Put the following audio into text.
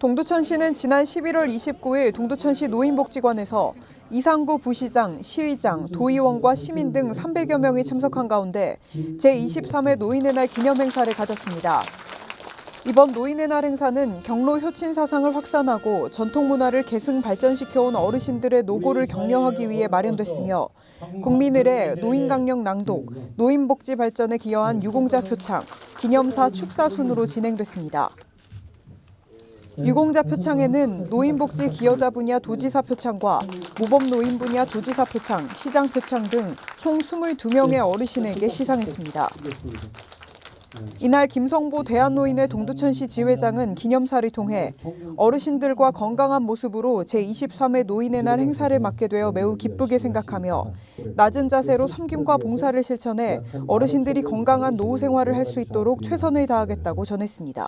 동두천시는 지난 11월 29일 동두천시 노인복지관에서 이상구 부시장, 시의장, 도의원과 시민 등 300여 명이 참석한 가운데 제23회 노인의 날 기념 행사를 가졌습니다. 이번 노인의 날 행사는 경로 효친 사상을 확산하고 전통 문화를 계승 발전시켜온 어르신들의 노고를 격려하기 위해 마련됐으며 국민을의 노인 강령 낭독, 노인 복지 발전에 기여한 유공자 표창, 기념사 축사 순으로 진행됐습니다. 유공자 표창에는 노인복지 기여자 분야 도지사 표창과 모범 노인 분야 도지사 표창, 시장 표창 등 총 22명의 어르신에게 시상했습니다. 이날 김성보 대한노인회 동두천시 지회장은 기념사를 통해 어르신들과 건강한 모습으로 제23회 노인의 날 행사를 맡게 되어 매우 기쁘게 생각하며 낮은 자세로 섬김과 봉사를 실천해 어르신들이 건강한 노후 생활을 할 수 있도록 최선을 다하겠다고 전했습니다.